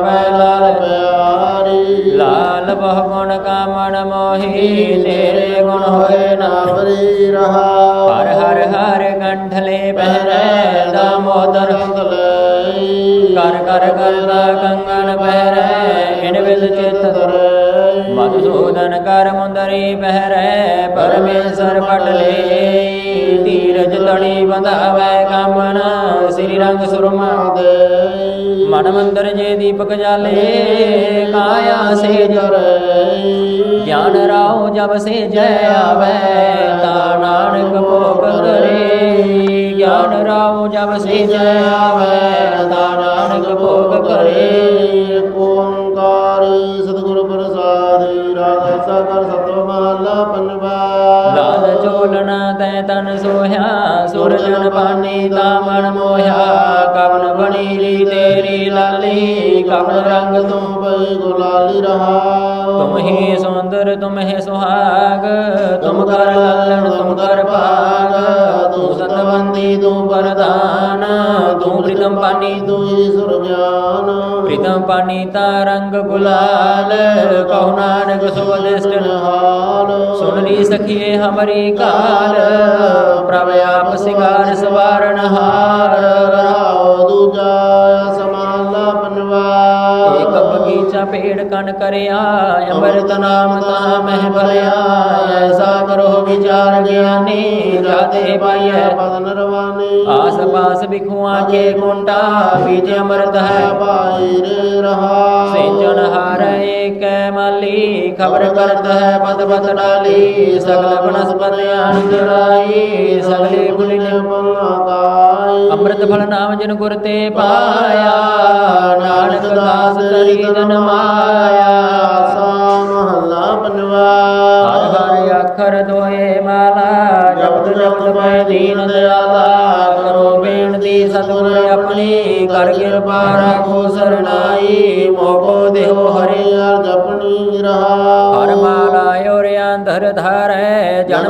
ਗਾਵੇ ਲਾਲ ਪਿਆਰੀ। ਲਾਲ ਬਹੁ ਗੁਣ ਕਾ ਮਨ ਮੋਹੀ ਤੇਰੇ ਗੁਣ ਹੋਏ ਨਾ ਨਾਵਰੀ ਰਹਾ। ਹਰ ਹਰ ਹਰ ਕੰਠਲੇ ਪਹਿਰੈ ਦਾਮੋਦਰ ਕਰ ਕਰ ਕਰਦਾ ਕੰਗਨ ਪਹਿਰੈ ਇਨ ਵਿਦ ਚਿਤ ਮਧੂਸੂਦਨ ਕਰ ਮੁੰਦਰੀ ਪਹਿਰੈ ਪਰਮੇਸ਼ਰ ਪਟਲੇ ਧੀਰਜ ਤੜੀ ਬੰਧਾਵੈ ਕਾਮਨ ਸ੍ਰੀ ਰੰਗ ਸੁਰਮਾ ਮਨ ਮੰਦਰ ਜੇ ਦੀਪਕ ਜਾਲੇ ਕਾਇਆ ਸੇ ਜਰ। ਗਿਆਨ ਰਾਉ ਜਬ ਸੇ ਜੈ ਆਵੈ ਤਾ ਨਾਨਕ ਭੋਗ ਕਰੇ ਗਿਆਨ ਰਾਉ ਜਬ ਸੇ ਜੈ ਆਵੈ ਤਾ ਨਾਨਕ ਭੋਗ ਕਰੇ ਓੰਕਾਰ ਸਤਿਗੁਰ ਪ੍ਰਸਾਦਿ ਰਾਗਾ ਸਾਗਰ ਸਤਿ ਮਹਲਾ ਪੰਜਵਾ। ਲਾਲ ਚੋਲਣਾ ਤੈ ਤਨ ਸੋਹਿਆ ਸੁਰਜਨ ਪਾਨੀ ਤਾ ਮਨ ਮੋਹਿਆ ਕਵਨ ਬਣੀ ਰੀ ਕਵਨ ਰੰਗ ਤੂੰ ਪਈ ਗੁਲਾਲੀ ਰਹਾ। ਤੁਮ ਹੀ ਸੁੰਦਰ ਤੁਮ ਹੀ ਸੁਹਾਗ ਤੁਮ ਕਰ ਲਾਲਣ ਤੁਮ ਕਰ ਭਾਗ। ਤੂੰ ਸਤਵੰਤੀ ਤੂੰ ਵਰਦਾਨ ਤੂੰ ਪ੍ਰੀਤਮ ਪਾਨੀ ਤੂੰ ਹੀ ਸੁਰਗਿਆਨ। ਪ੍ਰੀਤਮ ਪਾਨੀ ਤਾ ਰੰਗ ਗੁਲਾਲ ਕਹੋ ਨਾਨਕ ਸੁਵਦਿਸ਼ਟ ਹਾਲ ਸੁਨ ਰੀ ਸਖੀਏ ਹਮਰੀ ਕਾਲ ਪ੍ਰਭ ਆਪ ਸਿਗਾਰ ਸਵਾਰਨ ਬਗੀਚਾ ਪੇੜ ਕਰਿਆ, ਅੰਮ੍ਰਿਤ ਨਾਮ ਤਾ ਮਹਿ ਭਰਿਆ, ਐਸਾ ਕਰੋ ਵਿਚਾਰ ਗਿਆਨੀ ਰਾਤੇ ਪਾਈਐ। ਪਦ ਨਰਵਾਨੀ ਆਸ ਪਾਸ ਬਿਖੂਆਂ ਕੇ ਕੁੰਟਾ ਬੀਜ ਅੰਮ੍ਰਿਤ ਹੈ ਭਾਈ ਰੇ ਰਹਾ। ਸਿੰਚਨ ਹਾਰ ਏਕੈ ਮਾਲੀ, ਖਬਰ ਕਰਤ ਹੈ ਪਦ ਪਦ ਡਾਲੀ ਸਗਲ ਬਨਸਪਤਿ ਅਨੰਦਰਾਈ ਸਗਲੇ ਫੁਲਿਨ ਅੰਮ੍ਰਿਤ ਫਲ ਨਾਮ ਜਿਨ ਗੁਰ ਤੇ ਪਾਇਆ, ਨਾਨਕ ਦਾਸ ਤਰੀ ਜਨ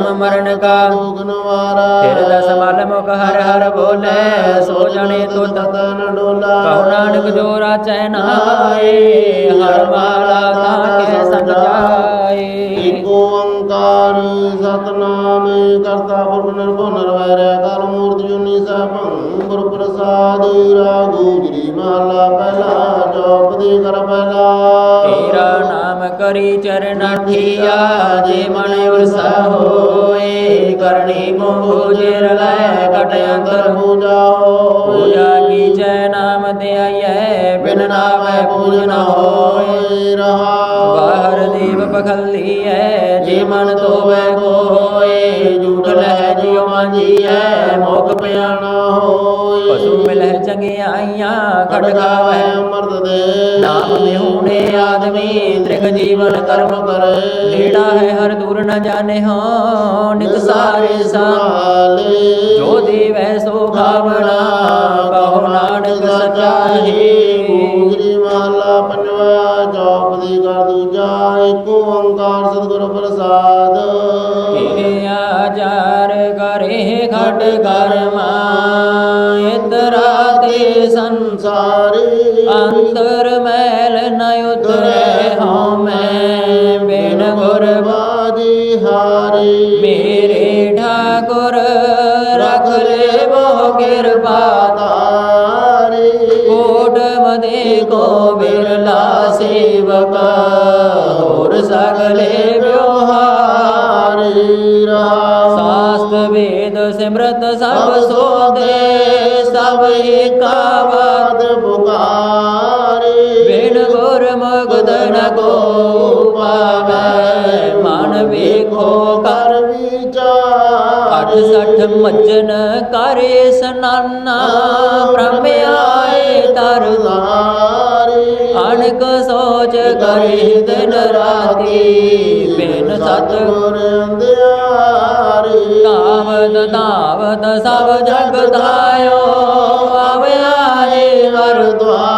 ਜਨਮ ਮਰਨ ਕਾ। ਦੁਗਨ ਵਾਰਾ ਫਿਰ ਦਸ ਮਲ ਮੁਖ ਹਰ ਹਰ ਬੋਲੇ ਸੋ ਜਣੇ ਤੁਧ। ਤਨ ਡੋਲਾ ਕਹੋ ਨਾਨਕ ਜੋ ਰਾਚੈ ਨਾਏ ਹਰ ਮਾਲਾ ਤਾਂ ਕੇ ਸੰਗ ਜਾਏ ਏਕ ਓੰਕਾਰ ਸਤਨਾਮ ਕਰਤਾ ਪੁਰਖ ਨਿਰਭਉ ਨਿਰਵੈਰ ਕਾਲ ਮੂਰਤ ਜੁਨੀ ਸਭੰ ਗੁਰ ਪ੍ਰਸਾਦ ਰਾਗੂ ਗਰੀ ਮਹਲਾ ਪਹਿਲਾ ਜੋਪ ਦੇ ਕਰ ਪਹਿਲਾ। ਤੇਰਾ ਨਾਮ ਕਰੀ ਚਰਨ ਠੀਆ ਜੇ ਮਨ ਉਰਸਾ ਕਰਨੀ ਕੋ ਜੇਰ ਲੈ ਕਟ ਅੰਦਰ ਪੂਜਾਓ ਪੂਜਾ ਕੀਜੈ ਨਾਮ ਤੇ ਆਈਐ, ਬਿਨ ਨਾਮੈ ਪੂਜ ਨ ਹੋਏ। ਹੋਏ ਰਹਾ ਬਾਹਰ ਦੀਪ ਪਖਲੀਐ, ਜੇ ਮਨ ਤੋਵੇ ਕੋਏ ਝੂਠ ਲਹਿ ਜਿਉ ਮਾਂਜੀਐ ਮੋਖ ਪਿਆਣਾ ਹੋ ਪਸ਼ੂ ਮਿਲਹਿ ਚੰਗਿਆਈਆਂ ਖੜਕਾਵੈ ਅਮਰਤ ਦੇ। ਨਾਮ ਨਿਹੂਣੇ ਆਦਮੀ ਤ੍ਰਿਗ ਜੀਵਨ ਕਰਮ ਕਰ। ਲੀੜਾ ਹੈ ਹਰ ਦੂਰ ਨ ਜਾਣੇ ਹੋ ਨਿਤ ਸਾਰੇ ਸਾਲੇ ਜੋ ਦੇਵੈ ਸੋ ਭਾਵਨਾ ਇਤਰਾ ਤੇ ਸੰਸਾਰੀ ਅੰਦਰ ਮੈਲ ਨ ਉਤਰੈ ਹਉ ਮੈਂ ਬਿਨ ਗੁਰ ਬਾਜੀ ਹਾਰੀ ਮੇਰੇ ਠਾਕੁਰ ਰਖ ਲੈ ਬੋ ਕਿਰਪਾ ਤਾਰੀ ਕੋਟ ਮਦੇ ਕੋ ਬਿਰਲਾ ਸੇਵਕ ਹੋਰ ਸਗਲੇ ਵਿਵਹਾਰ ਹਾਰੀ ਰਹਾ ਸਾਸਤ ਵੇਦ ਸਿਮਰਤ ਸਭ ਸੋਦੇ ਗੁਰ ਨ ਕੋ ਪਾਵੈ ਮਨ ਵੇਖੋ ਕਰ ਕਰ ਵਿਚਾਰ ਅਠ ਸਠ ਮੱਜਨ ਕਰੇ ਸਨਾਨਾ ਬ੍ਰਹਮ ਆਏ ਤਰਦਾ ਲਾਰੀ ਅਣਕ ਸੋਚ ਕਰੇ ਦਿਨ ਰਾਤੀ ਬਿਨ ਸਤ ਗੁਰ ਅੰਧਿਆਰੀ ਧਾਵਤ ਧਾਵਤ ਸਭ ਜਗ ਧਾਇਓ ਆਵਿਆਏ ਹਰ ਦੁਆਰੀ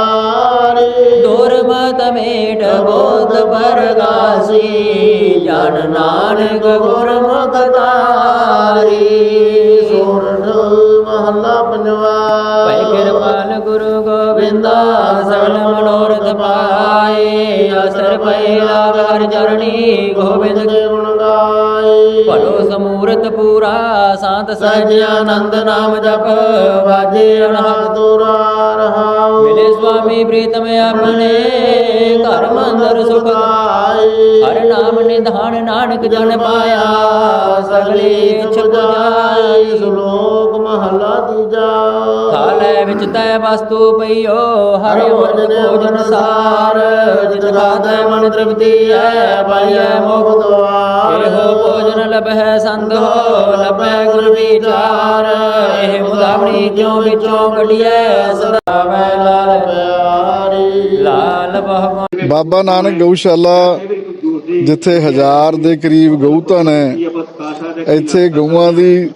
ਬੋਧ ਪਰਗਾਸੀ ਜਨ ਨਾਨਕ ਗੁਰਮੁਖ ਤਾਰੀ ਸੋਰਠ ਮਹੱਲਾ ਪੰਜਵਾ। ਪੈ ਕਿਰਪਾਲ ਗੁਰੂ ਗੋਬਿੰਦਾ ਸਗਲ ਮਨੋਰਥ ਪਾਏ ਅਸਰ ਪਏ ਸਮੂਰਤ ਪੂਰਾ ਸਾਤ ਸਹਿਜ ਆਨੰਦ ਨਾਮ ਜਪ ਵਾਜੇ ਅਨਹਦ ਦੁਰਾ ਰਹਾਉ। ਮਿਲੇ ਸੁਆਮੀ ਪ੍ਰੀਤਮ ਆਪਣੇ ਘਰ ਮੰਦਰ ਸੁਖ ਆਏ ਹਰ ਨਾਮ ਨਿਧਾਨ ਨਾਨਕ ਜਨ ਪਾਇਆ ਸਗਲੇ ਜਾਏ। ਪੁਜਾਈ ਸ਼ਲੋਕ ਮਹਲਾ ਤੀਜਾ। ਵਿੱਚ ਤੈ ਵਸਤੂ ਪਈਓ ਹਰ ਅਮਰਤ ਭੋਜਨ ਸਾਰ ਜਿਤ ਖਾਦੈ ਮਨ ਤ੍ਰਿਪਤੀ ਹੈ ਪਾਈਐ ਮੋਖ ਦੁਆਰ। ਇਹੋ ਭੋਜਨ ਲਭੈ ਸੰਤ ਹੋ ਲਭੈ ਗੁਰ ਵਿਚਾਰ। ਇਹ ਮੁਦਾਵਣੀ ਕਿਉ ਵਿੱਚੋਂ ਕੱਢੀਐ? ਸਦਾ ਮੈਂ ਲਾਲ ਪਿਆਰੀ। ਲਾਲ ਬਹੁ ਬਾਬਾ ਨਾਨਕ ਗਊਸ਼ਾਲਾ ਜਿੱਥੇ ਹਜ਼ਾਰ ਦੇ ਕਰੀਬ ਗਊਧਨ ਹੈ ਇੱਥੇ ਗਊਆਂ ਦੀ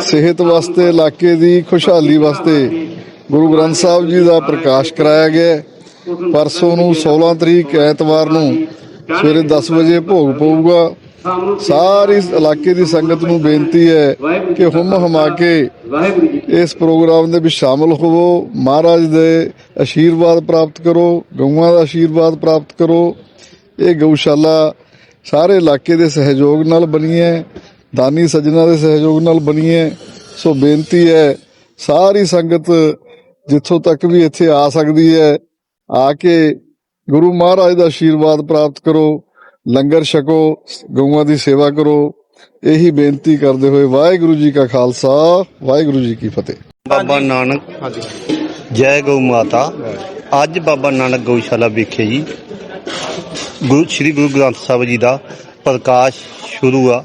ਸਿਹਤ ਵਾਸਤੇ ਇਲਾਕੇ ਦੀ ਖੁਸ਼ਹਾਲੀ ਵਾਸਤੇ ਗੁਰੂ ਗ੍ਰੰਥ ਸਾਹਿਬ ਜੀ ਦਾ ਪ੍ਰਕਾਸ਼ ਕਰਾਇਆ ਗਿਆ ਪਰਸੋਂ ਨੂੰ 16 ਤਰੀਕ ਐਤਵਾਰ ਨੂੰ ਸਵੇਰੇ 10 ਵਜੇ ਭੋਗ ਪਊਗਾ। ਸਾਰੀ ਇਲਾਕੇ ਦੀ ਸੰਗਤ ਨੂੰ ਬੇਨਤੀ ਹੈ ਕਿ ਹੁਮ ਹਮਾ ਕੇ ਇਸ ਪ੍ਰੋਗਰਾਮ ਦੇ ਵਿੱਚ ਸ਼ਾਮਲ ਹੋਵੋ। ਮਹਾਰਾਜ ਦੇ ਆਸ਼ੀਰਵਾਦ ਪ੍ਰਾਪਤ ਕਰੋ, ਗਊਆਂ ਦਾ ਆਸ਼ੀਰਵਾਦ ਪ੍ਰਾਪਤ ਕਰੋ। ਇਹ ਗਊਸ਼ਾਲਾ ਸਾਰੇ ਇਲਾਕੇ ਦੇ ਸਹਿਯੋਗ ਨਾਲ ਬਣੀ ਹੈ, ਦਾਨੀ ਸੱਜਣਾ ਦੇ ਸਹਿਯੋਗ ਨਾਲ ਬਣੀ ਹੈ। ਸੋ ਬੇਨਤੀ ਹੈ, ਸਾਰੀ ਸੰਗਤ ਜਿੱਥੋਂ ਤੱਕ ਵੀ ਇੱਥੇ ਆ ਸਕਦੀ ਹੈ, ਆ ਕੇ ਗੁਰੂ ਮਹਾਰਾਜ ਦਾ ਆਸ਼ੀਰਵਾਦ ਪ੍ਰਾਪਤ ਕਰੋ, ਲੰਗਰ ਛਕੋ, ਗਊਆਂ ਦੀ ਸੇਵਾ ਕਰੋ, ਇਹੀ ਬੇਨਤੀ ਕਰਦੇ ਹੋਏ ਵਾਹਿਗੁਰੂ ਜੀ ਕਾ ਖਾਲਸਾ, ਵਾਹਿਗੁਰੂ ਜੀ ਕੀ ਫਤਿਹ। ਬਾਬਾ ਨਾਨਕ, ਜੈ ਗਊ ਮਾਤਾ। ਅੱਜ ਬਾਬਾ ਨਾਨਕ ਗਊਸ਼ਾਲਾ ਵਿਖੇ ਜੀ, ਗੁਰੂ, ਸ੍ਰੀ ਗੁਰੂ ਗ੍ਰੰਥ ਸਾਹਿਬ ਜੀ ਦਾ ਪ੍ਰਕਾਸ਼ ਸ਼ੁਰੂ ਆ।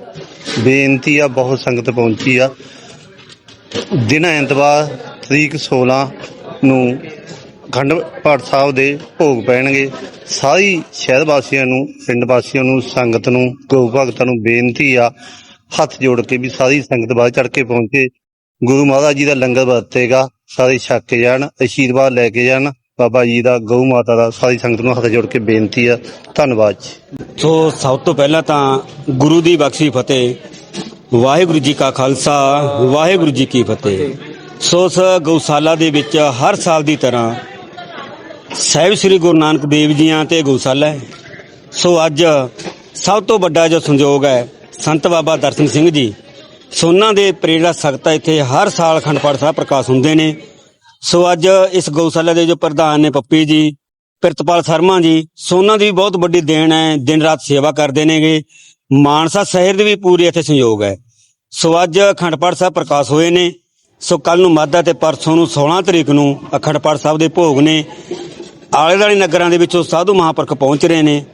ਬੇਨਤੀ ਆ, ਬਹੁਤ ਸੰਗਤ ਪਹੁੰਚੀ ਆ। ਦਿਨ ਐਤਵਾਰ ਤਰੀਕ 16 ਨੂੰ ਖੰਡ ਪਾਠ ਸਾਹਿਬ ਦੇ ਭੋਗ ਪੈਣਗੇ। ਸਾਰੀ ਸ਼ਹਿਰ ਵਾਸੀਆਂ ਨੂੰ, ਪਿੰਡ ਵਾਸੀਆਂ ਨੂੰ, ਸੰਗਤ ਨੂੰ ਗਊ ਭਗਤਾਂ ਨੂੰ ਬੇਨਤੀ ਆ, ਹੱਥ ਜੋੜ ਕੇ ਵੀ ਸਾਰੀ ਸੰਗਤ ਬਾਹਰ ਚੜ ਕੇ ਪਹੁੰਚੇ। ਗੁਰੂ ਮਹਾਰਾਜ ਜੀ ਦਾ ਲੰਗਰ ਵਰਤੇਗਾ, ਸਾਰੇ ਛੱਕ ਕੇ ਜਾਣ, ਆਸ਼ੀਰਵਾਦ ਲੈ ਕੇ ਜਾਣ। ਬਾਬਾ ਜੀ ਦਾ, ਗਊ ਮਾਤਾ ਦਾ ਸਾਰੀ ਸੰਗਤ ਨੂੰ ਹੱਥ ਜੋੜ ਕੇ ਬੇਨਤੀ ਆ। ਧੰਨਵਾਦ ਜੀ। ਸੋ ਸਭ ਤੋਂ ਪਹਿਲਾਂ ਤਾਂ ਗੁਰੂ ਦੀ ਬਖਸ਼ੀ ਫਤਿਹ। ਵਾਹਿਗੁਰੂ ਜੀ ਕਾ ਖਾਲਸਾ, ਵਾਹਿਗੁਰੂ ਜੀ ਕੀ ਫਤਿਹ। ਸੋ ਉਸ ਗਊਸ਼ਾਲਾ ਦੇ ਵਿੱਚ ਹਰ ਸਾਲ ਦੀ ਤਰ੍ਹਾਂ ਸਾਹਿਬ ਸ੍ਰੀ ਗੁਰੂ ਨਾਨਕ ਦੇਵ ਜੀਆਂ ਤੇ ਗਊਸ਼ਾਲਾ ਹੈ। ਸੋ ਅੱਜ ਸਭ ਤੋਂ ਵੱਡਾ ਜੋ ਸੰਯੋਗ ਹੈ ਸੰਤ ਬਾਬਾ ਦਰਸ਼ਨ ਸਿੰਘ ਜੀ ਸੋਨਾ ਦੇ ਪ੍ਰੇਰਣਾ ਸਖਤਾ ਇੱਥੇ ਹਰ ਸਾਲ ਅਖੰਡ ਪਾਠ ਸਾਹਿਬ ਪ੍ਰਕਾਸ਼ ਹੁੰਦੇ ਨੇ। ਸੋ ਅੱਜ ਇਸ ਗਊਸ਼ਾਲਾ ਦੇ ਜੋ ਪ੍ਰਧਾਨ ਨੇ ਪੱਪੀ ਜੀ, ਪ੍ਰਿਤਪਾਲ ਸ਼ਰਮਾ ਜੀ ਸੋਨਾ ਦੀ ਵੀ ਬਹੁਤ ਵੱਡੀ ਦੇਣ ਹੈ। ਦਿਨ ਰਾਤ ਸੇਵਾ ਕਰਦੇ ਨੇਗੇ। ਮਾਨਸਾ ਸ਼ਹਿਰ ਦੇ ਵੀ ਪੂਰੀ ਇੱਥੇ ਸੰਯੋਗ ਹੈ। ਸੋ ਅੱਜ ਅਖੰਡ ਪਾਠ ਸਾਹਿਬ ਪ੍ਰਕਾਸ਼ ਹੋਏ ਨੇ। ਸੋ ਕੱਲ ਨੂੰ ਮਾਦਾ ਤੇ ਪਰਸੋਂ ਨੂੰ 16 ਤਰੀਕ ਨੂੰ ਅਖੰਡ ਪਾਠ ਸਾਹਿਬ ਦੇ ਭੋਗ ਨੇ ਆਲੇ ਦਾਲੇ ਨਗਰਾਂ ਦੇ ਵਿੱਚੋਂ ਸਾਧੂ ਮਹਾਂਪੁਰਖ ਪਹੁੰਚ ਰਹੇ ਨੇ।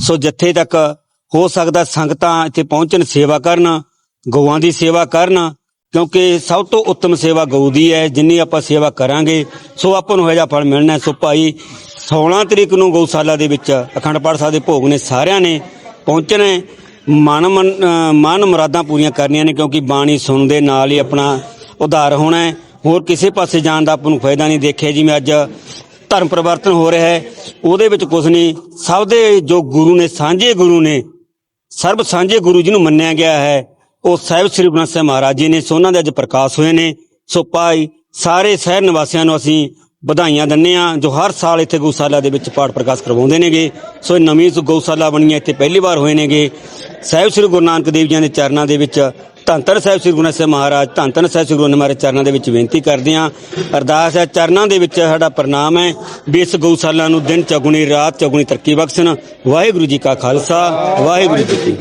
ਸੋ ਜਿੱਥੇ ਤੱਕ ਹੋ ਸਕਦਾ ਸੰਗਤਾਂ ਇੱਥੇ ਪਹੁੰਚਣ ਸੇਵਾ ਕਰਨ, ਗਊਆਂ ਦੀ ਸੇਵਾ ਕਰਨ, ਕਿਉਂਕਿ ਸਭ ਤੋਂ ਉੱਤਮ ਸੇਵਾ ਗਊ ਦੀ ਹੈ, ਜਿੰਨੀ ਆਪਾਂ ਸੇਵਾ ਕਰਾਂਗੇ, ਸੋ ਆਪਾਂ ਨੂੰ ਇਹੋ ਫਲ ਮਿਲਣਾ ਸੋ ਭਾਈ 16 ਤਰੀਕ ਨੂੰ ਗਊਸ਼ਾਲਾ ਦੇ ਵਿੱਚ ਅਖੰਡ ਪਾਠ ਸਾਹਿਬ ਦੇ ਭੋਗ ਨੇ ਸਾਰਿਆਂ ਨੇ ਪਹੁੰਚਣਾ ਮਨ ਮਨ- ਮਨ ਮੁਰਾਦਾਂ ਪੂਰੀਆਂ ਕਰਨੀਆਂ ਨੇ, ਕਿਉਂਕਿ ਬਾਣੀ ਸੁਣਨ ਦੇ ਨਾਲ ਹੀ ਆਪਣਾ ਉਧਾਰ ਹੋਣਾ ਹੈ। ਹੋਰ ਕਿਸੇ ਪਾਸੇ ਜਾਣ ਦਾ ਆਪਾਂ ਨੂੰ ਫਾਇਦਾ ਨਹੀਂ ਦੇਖਿਆ ਜਿਵੇਂ ਅੱਜ ਧਰਮ ਪਰਿਵਰਤਨ ਹੋ ਰਿਹਾ ਹੈ। ਉਹਦੇ ਵਿੱਚ ਕੁਝ ਨਹੀਂ। ਸਭ ਦੇ ਜੋ ਗੁਰੂ ਨੇ, ਸਾਂਝੇ ਗੁਰੂ ਨੇ, ਸਰਬ ਸਾਂਝੇ ਗੁਰੂ ਜੀ ਨੂੰ ਮੰਨਿਆ ਗਿਆ ਹੈ, ਉਹ ਸਾਹਿਬ ਸ੍ਰੀ ਗੁਰੂ ਗ੍ਰੰਥ ਸਾਹਿਬ ਮਹਾਰਾਜ ਜੀ ਨੇ, ਸੋ ਉਹਨਾਂ ਦੇ ਅੱਜ ਪ੍ਰਕਾਸ਼ ਹੋਏ ਨੇ। ਸੋ ਭਾਈ, ਸਾਰੇ ਸ਼ਹਿਰ ਨਿਵਾਸੀਆਂ ਨੂੰ ਅਸੀਂ ਵਧਾਈਆਂ ਦਿੰਨੇ ਆ ਜੋ ਹਰ ਸਾਲ ਇੱਥੇ ਗਊਸ਼ਾਲਾ ਦੇ ਵਿੱਚ ਪਾਠ ਪ੍ਰਕਾਸ਼ ਕਰਵਾਉਂਦੇ ਨੇਗੇ। ਸੋ ਇਹ ਨਵੀਂ ਗਊਸ਼ਾਲਾ ਬਣੀ ਹੈ, ਇੱਥੇ ਪਹਿਲੀ ਵਾਰ ਹੋਏ ਨੇਗੇ। ਸਾਹਿਬ ਸ੍ਰੀ ਗੁਰੂ ਨਾਨਕ ਦੇਵ ਜੀ ਦੇ ਚਰਨਾਂ ਦੇ ਵਿੱਚ ਧੰਨ ਧੰਨ ਸਾਹਿਬ ਸ੍ਰੀ ਗੁਰੂ ਨਾਨਕ ਸਾਹਿਬ ਮਹਾਰਾਜ ਧੰਨ ਧੰਨ ਸਾਹਿਬ ਸ੍ਰੀ ਗੁਰੂ ਨਾਨਕ ਮਹਾਰਾਜ ਚਰਨਾਂ ਦੇ ਵਿੱਚ ਬੇਨਤੀ ਕਰਦੇ ਹਾਂ। ਅਰਦਾਸ ਹੈ, ਚਰਨਾਂ ਦੇ ਵਿੱਚ ਸਾਡਾ ਪ੍ਰਣਾਮ ਹੈ। ਵੀ ਇਸ ਗਊਸ਼ਾਲਾ ਨੂੰ ਦਿਨ, ਚਗੁਣੀ, ਰਾਤ, ਚਗੁਣੀ ਤਰੱਕੀ ਬਖਸ਼ਣ। ਵਾਹਿਗੁਰੂ ਜੀ ਕਾ ਖਾਲਸਾ, ਵਾਹਿਗੁਰੂ ਜੀ ਕੀ